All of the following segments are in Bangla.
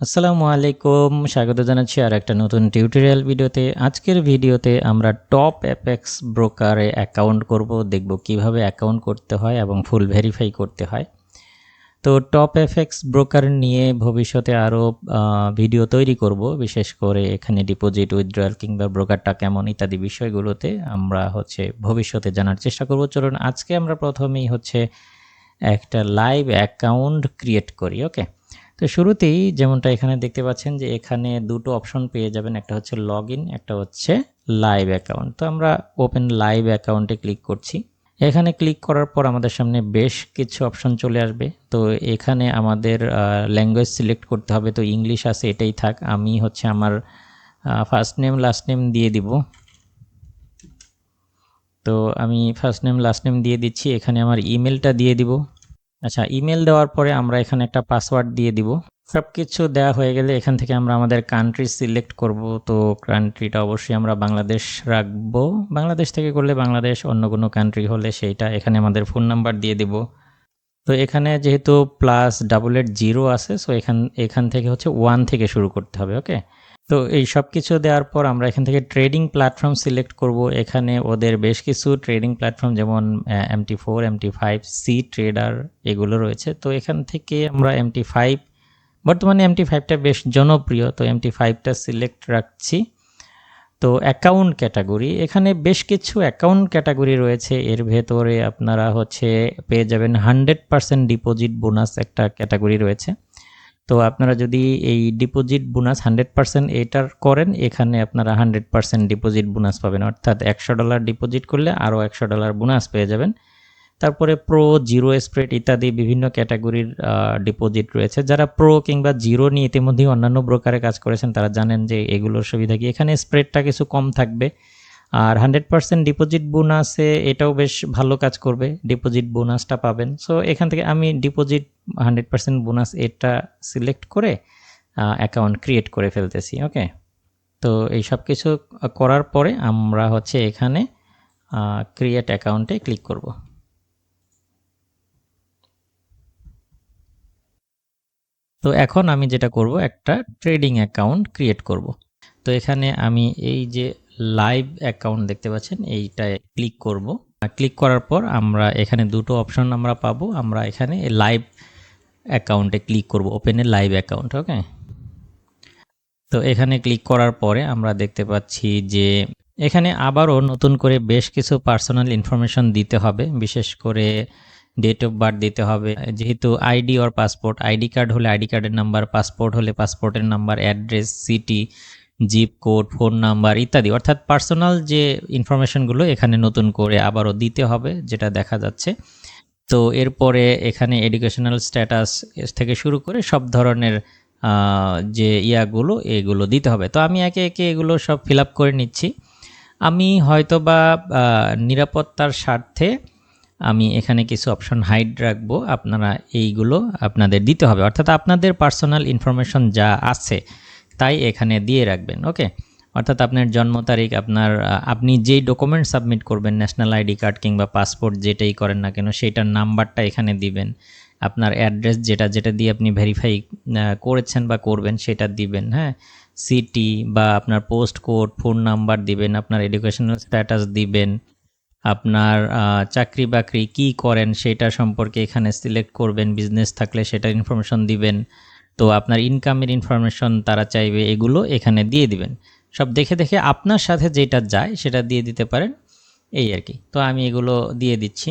আসসালামু আলাইকুম, স্বাগত জানাচ্ছি আর একটা নতুন টিউটোরিয়াল ভিডিওতে। আজকের ভিডিওতে আমরা টপ অ্যাপেক্স ব্রোকারে অ্যাকাউন্ট করব, দেখব কীভাবে অ্যাকাউন্ট করতে হয় এবং ফুল ভেরিফাই করতে হয়। তো টপ এফএক্স ব্রোকার নিয়ে ভবিষ্যতে আরও ভিডিও তৈরি করব, বিশেষ করে এখানে ডিপোজিট, উইথড্রয়াল কিংবা ব্রোকারটা কেমন ইত্যাদি বিষয়গুলোতে আমরা হচ্ছে ভবিষ্যতে জানার চেষ্টা করব। চলুন, আজকে আমরা প্রথমেই হচ্ছে একটা লাইভ অ্যাকাউন্ট ক্রিয়েট করি, ওকে? তো শুরুতেই যেমনটা এখানে দেখতে পাচ্ছেন যে এখানে দুটো অপশন পেয়ে যাবেন। একটা হচ্ছে লগ একটা হচ্ছে লাইভ অ্যাকাউন্ট তো আমরা ওপেন লাইভ অ্যাকাউন্টে ক্লিক করছি। এখানে ক্লিক করার পর আমাদের সামনে বেশ কিছু অপশন চলে আসবে। তো এখানে আমাদের ল্যাঙ্গুয়েজ সিলেক্ট করতে হবে। তো ইংলিশ আছে, এটাই থাক। আমি হচ্ছে আমার ফার্স্ট নেম লাস্ট নেম দিয়ে দিব। তো আমি ফার্স্ট নেম লাস্ট নেম দিয়ে দিচ্ছি। এখানে আমার ইমেলটা দিয়ে দিব। আচ্ছা ইমেল দেওয়ার পরে আমরা এখানে একটা পাসওয়ার্ড দিয়ে দিব। সব কিছু দেওয়া হয়ে গেলে এখান থেকে আমরা আমাদের কান্ট্রি সিলেক্ট করব। তো কান্ট্রিটা অবশ্যই আমরা বাংলাদেশ রাখব। বাংলাদেশ থেকে করলে বাংলাদেশ, অন্য কোনো কান্ট্রি হলে সেইটা এখানে আমাদের ফোন নাম্বার দিয়ে দিব। তো এখানে যেহেতু প্লাস ডাবল এইট জিরো আছে সো এখান এখান থেকে হচ্ছে ওয়ান থেকে শুরু করতে হবে ওকে তো এই সব কিছু দেওয়ার পর আমরা এখান থেকে ট্রেডিং প্ল্যাটফর্ম সিলেক্ট করব। এখানে ওদের বেশ কিছু ট্রেডিং প্ল্যাটফর্ম যেমন MT four MT five C trader এগুলো রয়েছে। তো এখান থেকে আমরা এমটি ফাইভ বর্তমানে এমটি ফাইভটা বেশ জনপ্রিয়, তো এমটি ফাইভটা সিলেক্ট রাখছি। তো অ্যাকাউন্ট ক্যাটাগরি এখানে বেশ কিছু অ্যাকাউন্ট ক্যাটাগরি রয়েছে। এর ভেতরে আপনারা হচ্ছে পেয়ে যাবেন হান্ড্রেড পারসেন্ট ডিপোজিট বোনাস একটা ক্যাটাগরি রয়েছে। তো আপনারা যদি এই ডিপোজিট বোনাস হান্ড্রেড পার্সেন্ট এটার করেন, এখানে আপনারা হান্ড্রেড পার্সেন্ট ডিপোজিট বোনাস পাবেন। অর্থাৎ একশো ডলার ডিপোজিট করলে আরও একশো ডলার বোনাস পেয়ে যাবেন। তারপরে প্রো জিরো স্প্রেড ইত্যাদি বিভিন্ন ক্যাটাগরির ডিপোজিট রয়েছে। যারা প্রো কিংবা জিরো নিয়ে ইতিমধ্যেই অন্যান্য ব্রোকারে কাজ করেছেন, তারা জানেন যে এগুলোর সুবিধা কি। এখানে স্প্রেডটা কিছু কম থাকবে। আর হান্ড্রেড পার্সেন্ট ডিপোজিট বোনাসে এটাও বেশ ভালো কাজ করবে, ডিপোজিট বোনাসটা পাবেন। সো এখান থেকে আমি ডিপোজিট হান্ড্রেড পার্সেন্ট বোনাস এটা সিলেক্ট করে অ্যাকাউন্ট ক্রিয়েট করে ফেলতেছি, ওকে? তো এই সব কিছু করার পরে আমরা হচ্ছে এখানে ক্রিয়েট অ্যাকাউন্টে ক্লিক করব। তো এখন আমি যেটা করব, একটা ট্রেডিং অ্যাকাউন্ট ক্রিয়েট করব। তো এখানে আমি এই যে লাইভ অ্যাকাউন্ট দেখতে পাচ্ছেন, এইটায় ক্লিক করব। ক্লিক করার পর আমরা এখানে দুটো অপশন আমরা পাবো। আমরা এখানে লাইভ অ্যাকাউন্টে ক্লিক করব ওপেনে লাইভ অ্যাকাউন্ট ওকে তো এখানে ক্লিক করার পরে আমরা দেখতে পাচ্ছি যে এখানে আবারও নতুন করে বেশ কিছু পার্সোনাল ইনফরমেশন দিতে হবে। বিশেষ করে ডেট অফ বার্থ দিতে হবে, যেহেতু আইডি ওর পাসপোর্ট আইডি কার্ড হলে আইডি কার্ডের নাম্বার পাসপোর্ট হলে পাসপোর্টের number address city zip code phone number ইত্যাদি। অর্থাৎ পার্সোনাল যে ইনফরমেশনগুলো এখানে নতুন করে আবারও দিতে হবে, যেটা দেখা যাচ্ছে। তো এরপরে এখানে এডুকেশনাল স্ট্যাটাস থেকে শুরু করে সব ধরনের যে ইয়াগুলো, এগুলো দিতে হবে। তো আমি একে একে এগুলো সব ফিল করে নিচ্ছি। আমি হয়তো বা নিরাপত্তার স্বার্থে আমি এখানে কিছু অপশন হাইড রাখব। আপনারা এইগুলো আপনাদের দিতে হবে। অর্থাৎ আপনাদের পার্সোনাল ইনফরমেশন যা আছে তাই এখানে দিয়ে রাখবেন ওকে অর্থাৎ আপনার জন্ম তারিখ, আপনার আপনি যেই ডকুমেন্ট সাবমিট করবেন ন্যাশনাল আইডি কার্ড কিংবা পাসপোর্ট যেটাই করেন না কেন, সেইটার নাম্বারটা এখানে দিবেন। আপনার অ্যাড্রেস যেটা যেটা দিয়ে আপনি ভেরিফাই করেছেন বা করবেন, সেটা দিবেন হ্যাঁ? সিটি বা আপনার পোস্ট কোড ফোন নাম্বার দিবেন, আপনার এডুকেশনাল স্ট্যাটাস দিবেন, আপনার চাকরি বাকরি কি করেন, সেটা সম্পর্কে এখানে সিলেক্ট করবেন বিজনেস থাকলে সেটার ইনফরমেশন দিবেন। তো আপনার ইনকামের ইনফরমেশন তারা চাইবে এগুলো এখানে দিয়ে দিবেন। সব দেখে দেখে আপনার সাথে যেটা যায় সেটা দিয়ে দিতে পারেন। এই আর কি। তো আমি এগুলো দিয়ে দিচ্ছি।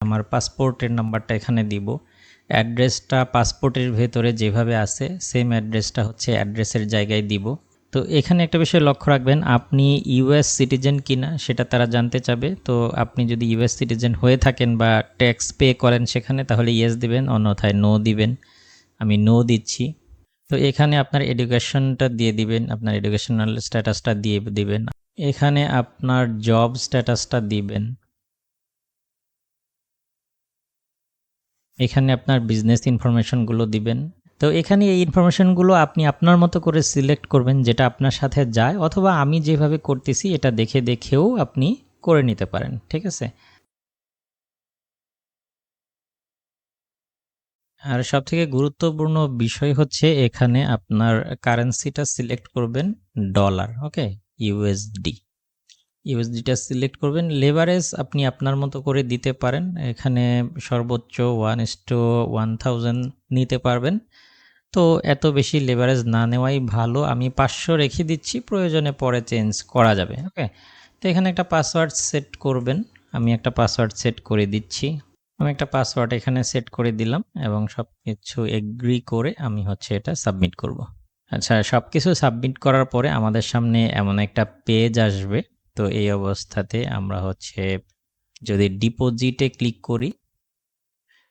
আমার পাসপোর্টের নাম্বারটা এখানে দিব। অ্যাড্রেসটা পাসপোর্টের ভেতরে যেভাবে আছে সেম অ্যাড্রেসটা হচ্ছে অ্যাড্রেসের জায়গায় দিব। তো এখানে একটা বিষয় লক্ষ্য রাখবেন, আপনি ইউএস সিটিজেন কিনা সেটা তারা জানতে চাবে। তো আপনি যদি ইউএস সিটিজেন হয়ে থাকেন বা ট্যাক্স পে করেন সেখানে, তাহলে ইয়েস দিবেন, অন্যথায় নো দিবেন। আমি নো দিচ্ছি। তো এখানে আপনার এডুকেশনটা দিয়ে দিবেন, আপনার এডুকেশনাল স্ট্যাটাসটা দিয়ে দিবেন। এখানে আপনার জব স্ট্যাটাসটা দিবেন। এখানে আপনার বিজনেস ইনফরমেশনগুলো দিবেন। তো এখানে এই ইনফরমেশনগুলো আপনি আপনার মতো করে সিলেক্ট করবেন যেটা আপনার সাথে যায় অথবা আমি যেভাবে করতেছি এটা দেখে দেখেও আপনি করে নিতে পারেন, ঠিক আছে? আর সবথেকে গুরুত্বপূর্ণ বিষয় হচ্ছে এখানে আপনার কারেন্সিটা সিলেক্ট করবেন ডলার ওকে ইউএসডি ইউএসডিটা সিলেক্ট করবেন। লেভারেজ আপনি আপনার মতো করে দিতে পারেন। এখানে সর্বোচ্চ ওয়ান টু ওয়ান থাউজেন্ড নিতে পারবেন। তো এত বেশি লেভারেজ না নেওয়াই ভালো। আমি পাঁচশো রেখে দিচ্ছি। প্রয়োজনে পরে চেঞ্জ করা যাবে। ওকে তো এখানে একটা পাসওয়ার্ড সেট করবেন। আমি একটা পাসওয়ার্ড সেট করে দিচ্ছি। আমি একটা পাসওয়ার্ড এখানে সেট করে দিলাম এবং সব কিছু এগ্রি করে আমি হচ্ছে এটা সাবমিট করব। আচ্ছা সব কিছু সাবমিট করার পরে আমাদের সামনে এমন একটা পেজ আসবে। তো এই অবস্থাতে আমরা হচ্ছে যদি ডিপোজিটে ক্লিক করি,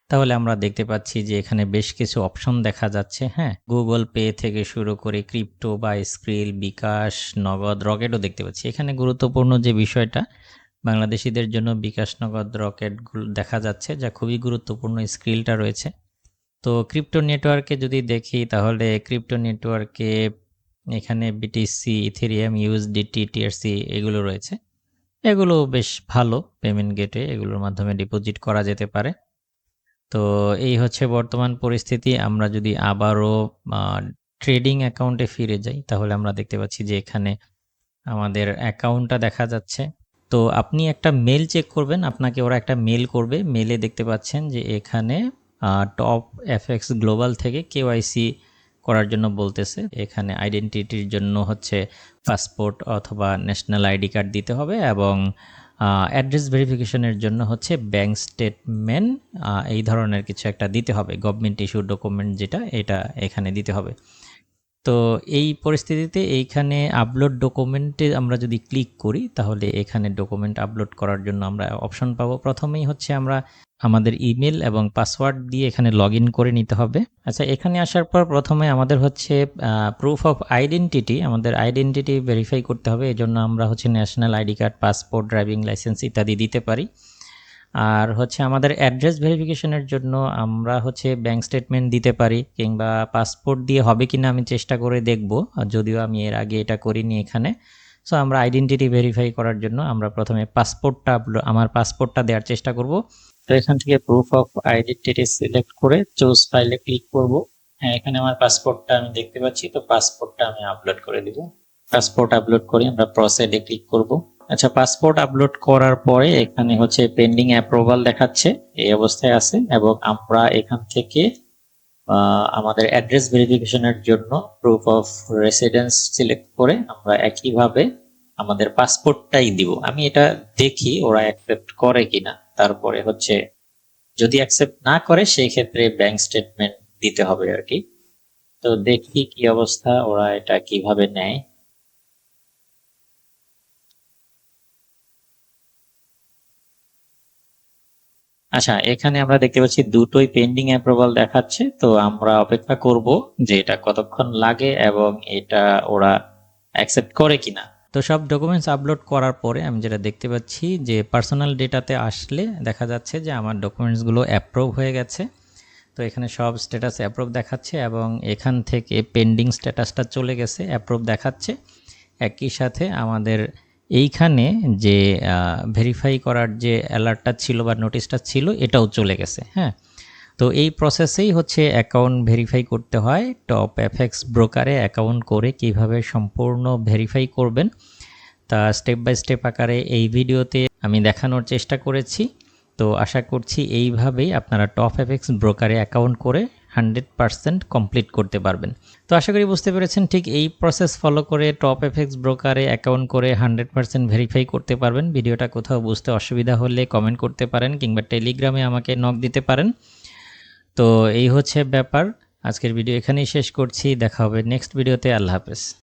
তাহলে আমরা দেখতে পাচ্ছি যে এখানে বেশ কিছু অপশন দেখা যাচ্ছে। হ্যাঁ গুগল পে থেকে শুরু করে ক্রিপ্টো বা স্ক্রিল বিকাশ নগদ রকেটও দেখতে পাচ্ছি। এখানে গুরুত্বপূর্ণ যে বিষয়টা, বাংলাদেশিদের জন্য বিকাশ নগদ রকেটগুলো দেখা যাচ্ছে, যা খুবই গুরুত্বপূর্ণ স্ক্রিলটা রয়েছে। তো ক্রিপ্টো নেটওয়ার্কে যদি দেখি, তাহলে ক্রিপ্টো নেটওয়ার্কে এখানে বিটিসি ইথেরিয়াম ইউএসডিটি টিআরসি এগুলো রয়েছে। এগুলো বেশ ভালো পেমেন্ট গেটে এগুলোর মাধ্যমে ডিপোজিট করা যেতে পারে। তো এই হচ্ছে বর্তমান পরিস্থিতি। আমরা যদি আবারও ট্রেডিং অ্যাকাউন্টে ফিরে যাই, তাহলে আমরা দেখতে পাচ্ছি যে এখানে আমাদের অ্যাকাউন্টটা দেখা যাচ্ছে। তো আপনি একটা মেল চেক করবেন, আপনাকে ওরা একটা মেল করবে। মেলে দেখতে পাচ্ছেন যে এখানে টপ এফএক্স গ্লোবাল থেকে কেওয়াইসি করার জন্য বলতেছে। এখানে আইডেন্টিটির জন্য হচ্ছে পাসপোর্ট অথবা ন্যাশনাল আইডি কার্ড দিতে হবে এবং অ্যাড্রেস ভেরিফিকেশনের জন্য হচ্ছে ব্যাংক স্টেটমেন্ট এই ধরনের কিছু একটা দিতে হবে। গভর্নমেন্ট ইস্যু ডকুমেন্ট যেটা, এটা এখানে দিতে হবে। তো এই পরিস্থিতিতে এইখানে আপলোড ডকুমেন্টে আমরা যদি ক্লিক করি, তাহলে এখানে ডকুমেন্ট আপলোড করার জন্য আমরা অপশন পাবো। প্রথমেই হচ্ছে আমরা আমাদের ইমেল এবং পাসওয়ার্ড দিয়ে এখানে লগ করে নিতে হবে। আচ্ছা এখানে আসার পর প্রথমে আমাদের হচ্ছে প্রুফ অফ আইডেন্টিটি আমাদের আইডেন্টিটি ভেরিফাই করতে হবে। এই জন্য আমরা হচ্ছে national ID card passport driving licence ইত্যাদি দিতে পারি। আর হচ্ছে আমাদের অ্যাড্রেস ভেরিফিকেশনের জন্য আমরা হচ্ছে ব্যাংক স্টেটমেন্ট দিতে পারি কিংবা পাসপোর্ট দিয়ে হবে কিনা আমি চেষ্টা করে দেখব। যদিও আমি এর আগে এটা করিনি এখানে। সো আমরা আইডেন্টিটি ভেরিফাই করার জন্য আমরা প্রথমে পাসপোর্টটা আমার পাসপোর্টটা দেওয়ার চেষ্টা করব। তো এখান থেকে প্রুফ অফ আইডেন্টিটি সিলেক্ট করে চুজ ফাইলে ক্লিক করব। হ্যাঁ এখানে আমার পাসপোর্টটা আমি দেখতে পাচ্ছি। তো পাসপোর্টটা আমি আপলোড করে দিব। পাসপোর্ট আপলোড করে আমরা প্রসেডে ক্লিক করব। আচ্ছা পাসপোর্ট আপলোড করার পরে এখানে হচ্ছে পেন্ডিং অ্যাপ্রুভাল দেখাচ্ছে, এই অবস্থায় আছে এবং আমরা এখান থেকে আমাদের অ্যাড্রেস ভেরিফিকেশনের জন্য প্রুফ অফ রেসিডেন্স সিলেক্ট করে আমরা একইভাবে আমাদের পাসপোর্টটাই দিব। আমি এটা দেখি ওরা অ্যাকসেপ্ট করে কিনা, তারপরে হচ্ছে যদি অ্যাকসেপ্ট না করে সেই ক্ষেত্রে ব্যাংক স্টেটমেন্ট দিতে হবে আর কি। তো দেখি কি অবস্থা, ওরা এটা কীভাবে নেয়। আচ্ছা এখানে আমরা দেখতে পাচ্ছি দুটোই পেন্ডিং অ্যাপ্রুভাল দেখাচ্ছে, তো আমরা অপেক্ষা করব যে এটা কতক্ষণ লাগে এবং এটা ওরা অ্যাকসেপ্ট করে কিনা। তো সব ডকুমেন্টস আপলোড করার পরে আমি যেটা দেখতে পাচ্ছি যে পার্সোনাল ডেটাতে আসলে দেখা যাচ্ছে যে আমার ডকুমেন্টসগুলো অ্যাপ্রুভ হয়ে গেছে। তো এখানে সব স্ট্যাটাস অ্যাপ্রুভ দেখাচ্ছে এবং এখান থেকে পেন্ডিং স্ট্যাটাসটা চলে গেছে অ্যাপ্রুভ দেখাচ্ছে। একই সাথে আমাদের এইখানে যে ভেরিফাই করার যে অ্যালার্টটা ছিল বা নোটিশটা ছিল, এটাও চলে গেছে হ্যাঁ? তো এই প্রসেসেই হচ্ছে অ্যাকাউন্ট ভেরিফাই করতে হয় টপ এফএক্স ব্রোকারে অ্যাকাউন্ট করে কীভাবে সম্পূর্ণ ভেরিফাই করবেন। তা স্টেপ বাই স্টেপ আকারে এই ভিডিওতে আমি দেখানোর চেষ্টা করেছি। তো আশা করছি এইভাবেই আপনারা টপ এফএক্স ব্রোকারে অ্যাকাউন্ট করে হান্ড্রেড পারসেন্ট কমপ্লিট করতে পারবেন। তো আশা করি বুঝতে পেরেছেন, ঠিক এই প্রসেস ফলো করে টপ এফেক্স ব্রোকারে অ্যাকাউন্ট করে হান্ড্রেড পারসেন্ট ভেরিফাই করতে পারবেন। ভিডিওটা কোথাও বুঝতে অসুবিধা হলে কমেন্ট করতে পারেন কিংবা টেলিগ্রামে আমাকে নক দিতে পারেন। তো এই হচ্ছে ব্যাপার। আজকের ভিডিও এখানেই শেষ করছি। দেখা হবে নেক্সট ভিডিওতে আল্লাহ হাফেজ।